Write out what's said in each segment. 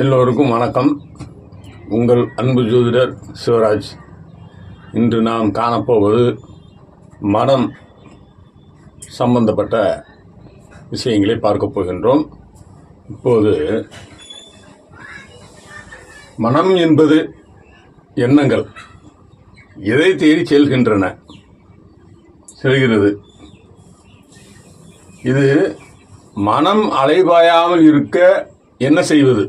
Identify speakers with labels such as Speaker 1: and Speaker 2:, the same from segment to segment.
Speaker 1: எல்லோருக்கும் வணக்கம். உங்கள் அன்பு ஜோதிடர் சிவராஜ். இன்று நாம் காணப்போவது மனம் சம்பந்தப்பட்ட விஷயங்களை பார்க்க போகின்றோம். இப்போது மனம் என்பது எண்ணங்கள் எதை தேடி செல்கின்றன செல்கிறது. இது மனம் அலைபாயாமல் இருக்க என்ன செய்வது?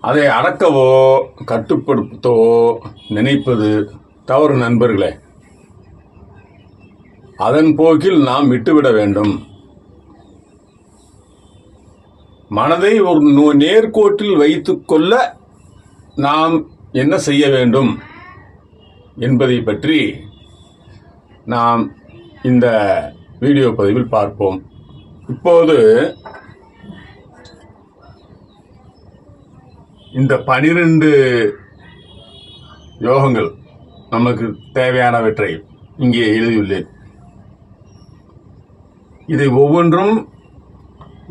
Speaker 1: அதை அடக்கவோ கட்டுப்படுத்தவோ நினைப்பது தவறு நண்பர்களே. அதன் போக்கில் நாம் விட்டுவிட வேண்டும். மனதை ஒரு நோ- நேர்கோட்டில் வைத்துக்கொள்ள நாம் என்ன செய்ய வேண்டும் என்பதை பற்றி நாம் இந்த வீடியோ பதிவில் பார்ப்போம். இப்போது இந்த பனிரெண்டு யோகங்கள் நமக்கு தேவையானவற்றை இங்கே எழுதியுள்ளேன். இதை ஒவ்வொன்றும்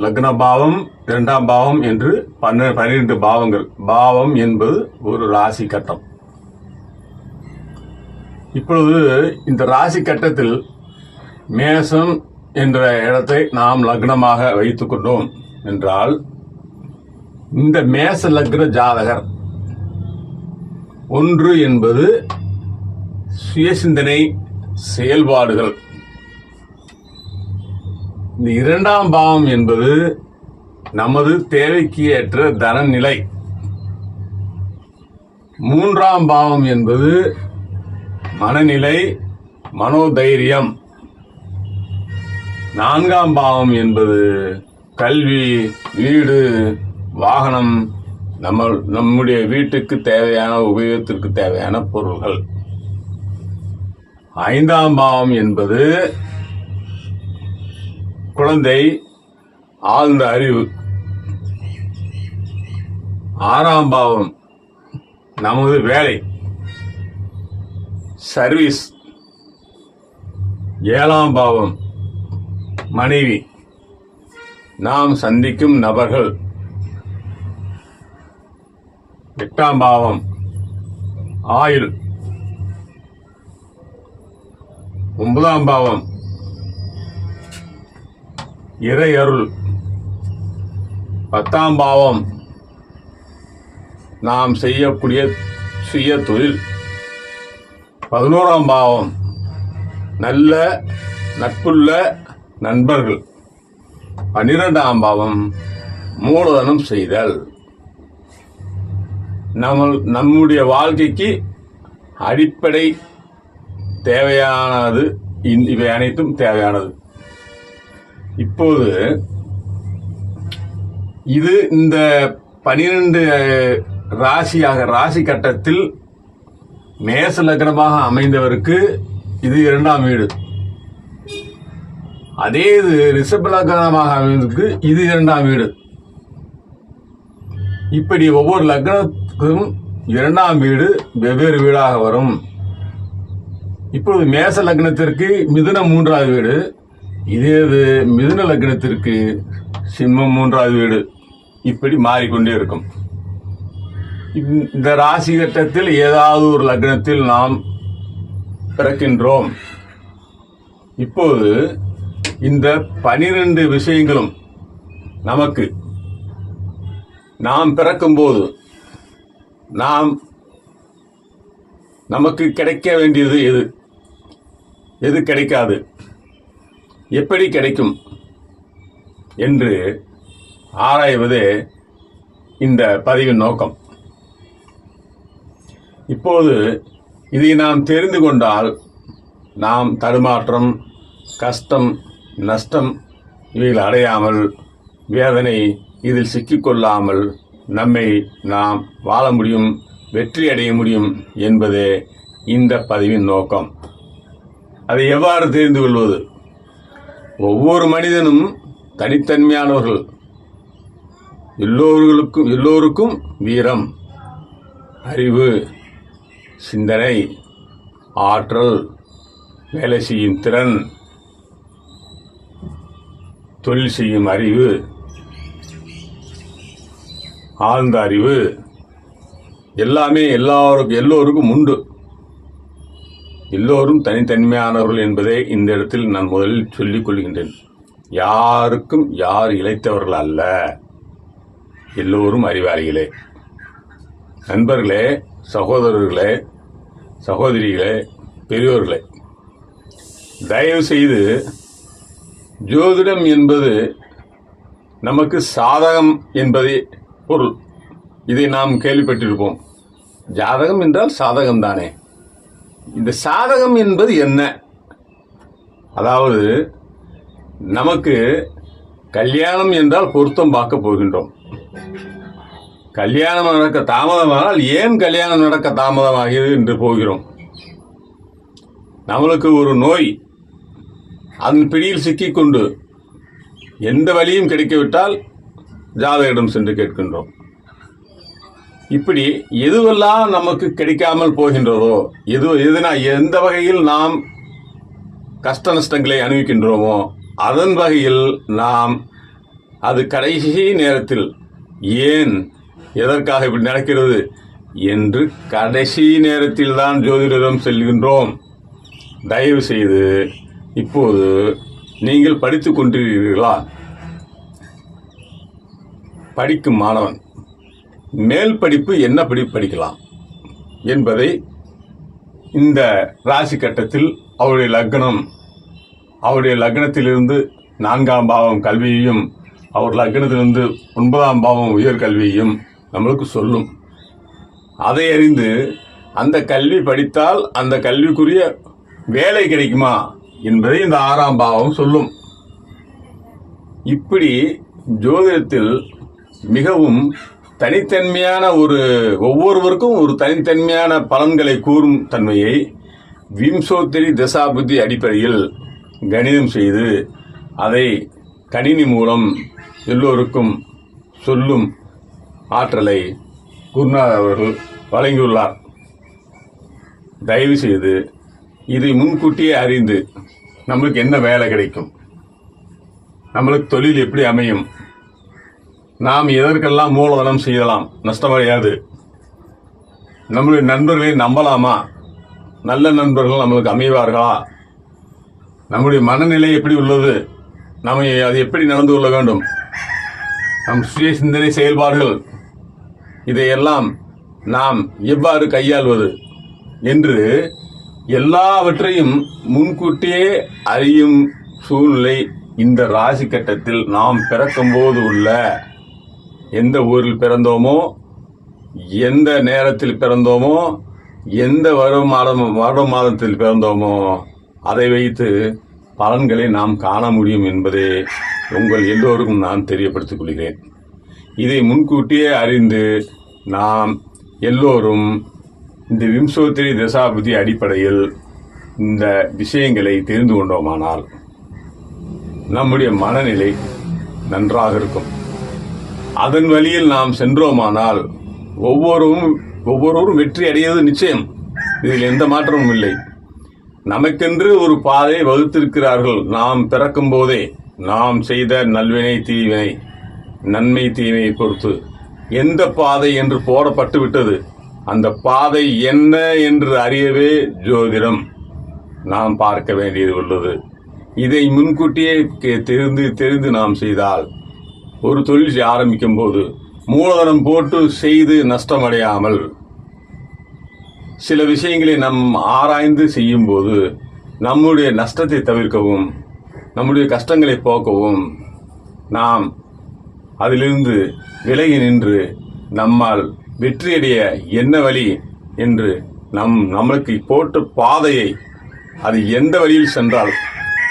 Speaker 1: லக்ன பாவம் இரண்டாம் பாவம் என்று பன்ன பன்னிரெண்டு பாவங்கள். பாவம் என்பது ஒரு ராசி கட்டம். இப்பொழுது இந்த ராசி கட்டத்தில் மேசம் என்ற இடத்தை நாம் லக்னமாக வைத்துக்கொண்டோம் என்றால் இந்த மேச லக்ன ஜாதகர். ஒன்று என்பது சுயசிந்தனை செயல்பாடுகள். இந்த இரண்டாம் பாவம் என்பது நமது தேவைக்கு ஏற்ற தனநிலை. மூன்றாம் பாவம் என்பது மனநிலை மனோதைரியம். நான்காம் பாவம் என்பது கல்வி வீடு வாகனம் நம்ம நம்முடைய வீட்டுக்கு தேவையான உபயோகத்திற்கு தேவையான பொருள்கள். ஐந்தாம் பாவம் என்பது குழந்தை ஆழ்ந்த அறிவு. ஆறாம் பாவம் நமது வேலை. சர்வீஸ். ஏழாம் பாவம் மனைவி. நாம் சந்திக்கும் நபர்கள். எட்டாம் பாவம். ஆயுள். ஒன்பதாம் பாவம். இறை அருள். பத்தாம் பாவம். நாம் செய்யக்கூடிய சுய தொழில். பதினோராம் பாவம். நல்ல நட்புள்ள நண்பர்கள். பன்னிரெண்டாம் பாவம். மூலதனம் செய்தல். நம்ம நம்முடைய வாழ்க்கைக்கு அடிப்படை தேவையானது. இவை அனைத்தும் தேவையானது. இப்போது இது இந்த பனிரெண்டு ராசியாக ராசி கட்டத்தில் மேச லக்னமாக அமைந்தவருக்கு இது இரண்டாம் வீடு. அதே இது ரிஷப லக்னமாக அமைந்ததுக்கு இது இரண்டாம் வீடு. இப்படி ஒவ்வொரு லக்ன இரண்டாம் வீடு வெவ்வேறு வீடாக வரும். இப்பொழுது மேச லக்னத்திற்கு மிதுனம் மூன்றாவது வீடு. இதே இது மிதுன லக்னத்திற்கு சிம்மம் மூன்றாவது வீடு. இப்படி மாறிக்கொண்டே இருக்கும். இந்த ராசி கட்டத்தில் ஏதாவது ஒரு லக்னத்தில் நாம் பிறக்கின்றோம். இப்போது இந்த பனிரெண்டு விஷயங்களும் நமக்கு நாம் பிறக்கும்போது நாம் நமக்கு கிடைக்க வேண்டியது எது? எது கிடைக்காது? எப்படி கிடைக்கும் என்று ஆராய்வதே இந்த பதிவின் நோக்கம். இப்போது இதை நாம் தெரிந்து கொண்டால் நாம் தடுமாற்றம் கஷ்டம் நஷ்டம் இவைகள் அடையாமல் வேதனை இதில் சிக்கிக்கொள்ளாமல் நம்மை நாம் வாழ முடியும் வெற்றி அடைய முடியும் என்பதே இந்த பதிவின் நோக்கம். அதை எவ்வாறு தெரிந்து கொள்வது? ஒவ்வொரு மனிதனும் தனித்தன்மையானவர்கள். எல்லோர்களுக்கும் எல்லோருக்கும் வீரம் அறிவு சிந்தனை ஆற்றல் வேலை செய்யும் திறன் தொழில் செய்யும் அறிவு ஆழ்ந்த அறிவு. எல்லாமே எல்லாருக்கும் எல்லோருக்கும் உண்டு. எல்லோரும் தனித்தன்மையானவர்கள் என்பதை இந்த இடத்தில் நான் முதலில் சொல்லிக் கொள்கின்றேன். யாருக்கும் யார் இழைத்தவர்கள் அல்ல. எல்லோரும் அறிவாளிகளே. நண்பர்களே சகோதரர்களே சகோதரிகளே பெரியோர்களே. தயவு செய்து ஜோதிடம் என்பது நமக்கு சாதகம் என்பதே பொருள். இதை நாம் கேள்விப்பட்டிருப்போம். ஜாதகம் என்றால் சாதகம் தானே. இந்த சாதகம் என்பது என்ன? அதாவது நமக்கு கல்யாணம் என்றால் பொருத்தம் பார்க்க போகின்றோம். கல்யாணம் நடக்க தாமதமானால் ஏன் கல்யாணம் நடக்க தாமதமாகிறது என்று போகிறோம். நம்மளுக்கு ஒரு நோய் அதன் பிடியில் சிக்கிக்கொண்டு எந்த வழியும் கிடைக்கவிட்டால் ஜாதகரிடம் சென்று கேட்கின்றோம். இப்படி எதுவெல்லாம் நமக்கு கிடைக்காமல் போகின்றதோ எது எதுனா எந்த வகையில் நாம் கஷ்ட நஷ்டங்களை அணிவிக்கின்றோமோ அதன் வகையில் நாம் அது கடைசி நேரத்தில் ஏன் எதற்காக இப்படி நடக்கிறது என்று கடைசி நேரத்தில் தான் ஜோதிடரிடம் செல்கின்றோம். தயவு செய்து இப்போது நீங்கள் படித்து கொண்டிருக்கிறீர்களா? படிக்கும் மாணவன். மேல் படிப்பு என்ன படிப்பு படிக்கலாம்? என்பதை இந்த ராசி கட்டத்தில் அவருடைய லக்னம் அவருடைய லக்னத்திலிருந்து நான்காம் பாவம் கல்வியையும் அவர் லக்னத்திலிருந்து ஒன்பதாம் பாவம் உயர்கல்வியையும் நம்மளுக்கு சொல்லும். அதை அறிந்து அந்த கல்வி படித்தால் அந்த கல்விக்குரிய வேலை கிடைக்குமா என்பதை இந்த ஆறாம் பாவம் சொல்லும். இப்படி ஜோதிடத்தில் மிகவும் தனித்தன்மையான ஒரு ஒவ்வொருவருக்கும் ஒரு தனித்தன்மையான பலன்களை கூறும் தன்மையை விம்சோத்திரி தசாபுத்தி அடிப்படையில் கணிதம் செய்து அதை கணினி மூலம் எல்லோருக்கும் சொல்லும் ஆற்றலை குருநாத் அவர்கள் வழங்கியுள்ளார். தயவு செய்து இதை முன்கூட்டியே அறிந்து நம்மளுக்கு என்ன வேலை கிடைக்கும்? நம்மளுக்கு தொழில் எப்படி அமையும்? நாம் எதற்கெல்லாம் மூலதனம் செய்யலாம்? நஷ்டமடையாது. நம்முடைய நண்பர்களை நம்பலாமா? நல்ல நண்பர்கள் நம்மளுக்கு அமைவார்களா? நம்முடைய மனநிலை எப்படி உள்ளது? நம்ம அது எப்படி நடந்து கொள்ள வேண்டும்? நம் சுய சிந்தனை செயல்பாடுகள் இதையெல்லாம் நாம் எவ்வாறு கையாள்வது என்று எல்லாவற்றையும் முன்கூட்டியே அறியும் சூழ்நிலை இந்த ராசி கட்டத்தில் நாம் பிறக்கும்போது உள்ள எந்த ஊரில் பிறந்தோமோ எந்த நேரத்தில் பிறந்தோமோ எந்த வரும் மாதம் வருடம் மாதத்தில் பிறந்தோமோ அதை வைத்து பலன்களை நாம் காண முடியும் என்பதை உங்கள் எல்லோருக்கும் நான் தெரியப்படுத்திக் கொள்கிறேன். இதை முன்கூட்டியே அறிந்து நாம் எல்லோரும் இந்த விம்சோத்திரி தசாபதி அடிப்படையில் இந்த விஷயங்களை தெரிந்து கொண்டோமானால் நம்முடைய மனநிலை நன்றாக இருக்கும். அதன் வழியில் நாம் சென்றோமானால் ஒவ்வொருவரும் ஒவ்வொருவரும் வெற்றி அடைவது நிச்சயம். இதில் எந்த மாற்றமும் இல்லை. நமக்கென்று ஒரு பாதை வகுத்திருக்கிறார்கள். நாம் பிறக்கும் போதே நாம் செய்த நல்வினை தீவினை நன்மை தீவினை பொறுத்து. எந்த பாதை என்று போடப்பட்டு விட்டது? அந்த பாதை என்ன என்று அறியவே ஜோதிடம் நாம் பார்க்க வேண்டியது உள்ளது. இதை முன்கூட்டியே கே- தெரிந்து தெரிந்து நாம் செய்தால் ஒரு தொழில் ஆரம்பிக்கும் போது மூலதனம் போட்டு செய்து நஷ்டமடையாமல் சில விஷயங்களை நம் ஆராய்ந்து செய்யும்போது நம்முடைய நஷ்டத்தை தவிர்க்கவும் நம்முடைய கஷ்டங்களை போக்கவும் நாம் அதிலிருந்து விலகி நின்று நம்மால் வெற்றியடைய என்ன வழி என்று நம் நம்மளுக்கு போட்ட பாதையை அது எந்த வழியில் சென்றால்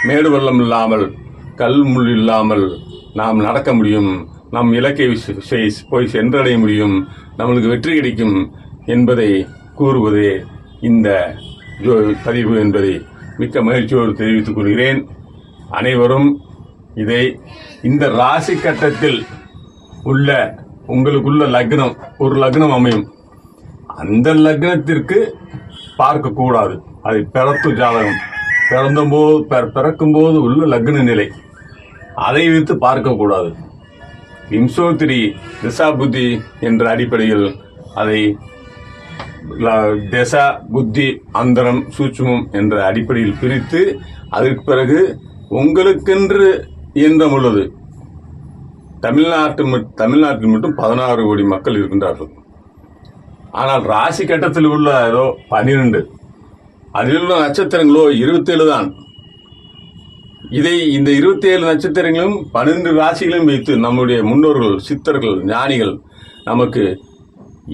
Speaker 1: மேடு வெள்ளம் இல்லாமல் கல் முள் இல்லாமல் நாம் நடக்க முடியும் நம் இலக்கை விஷய போய் சென்றடைய முடியும் நம்மளுக்கு வெற்றி கிடைக்கும் என்பதை கூறுவதே இந்த ஜோ- பதிவு என்பதை மிக்க மகிழ்ச்சியோடு தெரிவித்துக் கொள்கிறேன். அனைவரும் இதை இந்த ராசி கட்டத்தில் உள்ள உங்களுக்குள்ள லக்னம் ஒரு லக்னம் அமையும். அந்த லக்னத்திற்கு பார்க்கக்கூடாது அதை அது பிறப்பு ஜாதகம். பிறந்தபோது பிற- பிறக்கும்போது உள்ள லக்ன நிலை. அதை வைத்து பார்க்கக்கூடாது. இம்சோத்திரி திசா திசாபுத்தி என்ற அடிப்படையில் அதை தசா புத்தி அந்தரம் சூட்சமம் என்ற அடிப்படையில் பிரித்து அதற்கு பிறகு உங்களுக்கென்று இயந்திரம் உள்ளது தமிழ்நாட்டு தமிழ்நாட்டில் மட்டும் பதினாறு கோடி மக்கள் இருக்கின்றார்கள். ஆனால் ராசி கட்டத்தில் உள்ள ஏதோ பன்னிரெண்டு அதில் உள்ள நட்சத்திரங்களோ இருபத்தேழு தான். இதை இந்த இருபத்தி ஏழு நட்சத்திரங்களும் பன்னிரண்டு ராசிகளையும் வைத்து நம்முடைய முன்னோர்கள் சித்தர்கள் ஞானிகள் நமக்கு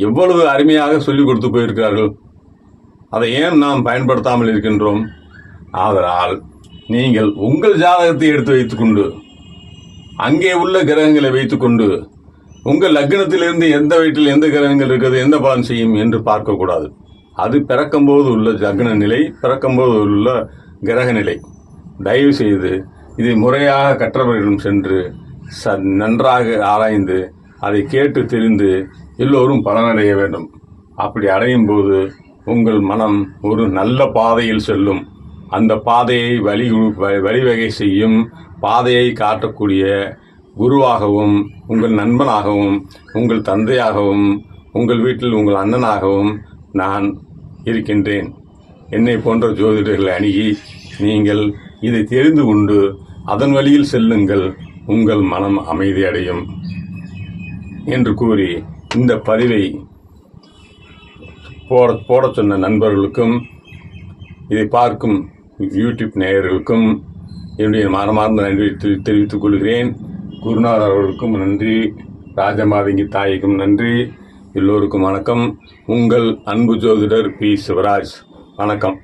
Speaker 1: எவ்வளவு அருமையாக சொல்லிக் கொடுத்து போயிருக்கிறார்கள். அதை ஏன் நாம் பயன்படுத்தாமல் இருக்கின்றோம்? ஆதலால் நீங்கள் உங்கள் ஜாதகத்தை எடுத்து வைத்துக்கொண்டு அங்கே உள்ள கிரகங்களை வைத்துக்கொண்டு உங்கள் லக்னத்திலிருந்து எந்த வீட்டில் எந்த கிரகங்கள் இருக்கிறது எந்த பலன் செய்யும் என்று பார்க்கக்கூடாது. அது பிறக்கும்போது உள்ள லக்ன நிலை பிறக்கும்போது உள்ள கிரக நிலை. தயவு செய்து இதை முறையாக கற்றவர்களிடம் சென்று ச நன்றாக ஆராய்ந்து அதை கேட்டு தெரிந்து எல்லோரும் பலனடைய வேண்டும். அப்படி அடையும் போது உங்கள் மனம் ஒரு நல்ல பாதையில் செல்லும். அந்த பாதையை வழி வ- வழிவகை செய்யும் பாதையை காட்டக்கூடிய குருவாகவும் உங்கள் நண்பனாகவும் உங்கள் தந்தையாகவும் உங்கள் வீட்டில் உங்கள் அண்ணனாகவும் நான் இருக்கின்றேன். என்னை போன்ற ஜோதிடர்களை அணுகி நீங்கள் இதை தெரிந்து கொண்டு அதன் வழியில் செல்லுங்கள். உங்கள் மனம் அமைதியடையும் என்று கூறி இந்த பதிவை போட போடச் சொன்ன நண்பர்களுக்கும் இதை பார்க்கும் யூடியூப் நேயர்களுக்கும் என்னுடைய மனமார்ந்த நன்றி தெரி- தெரிவித்துக் கொள்கிறேன். குருநாதர் அவர்களுக்கும் நன்றி. ராஜமாதங்கி தாய்க்கும் நன்றி. எல்லோருக்கும் வணக்கம். உங்கள் அன்பு ஜோதிடர் பி. சிவராஜ். வணக்கம்.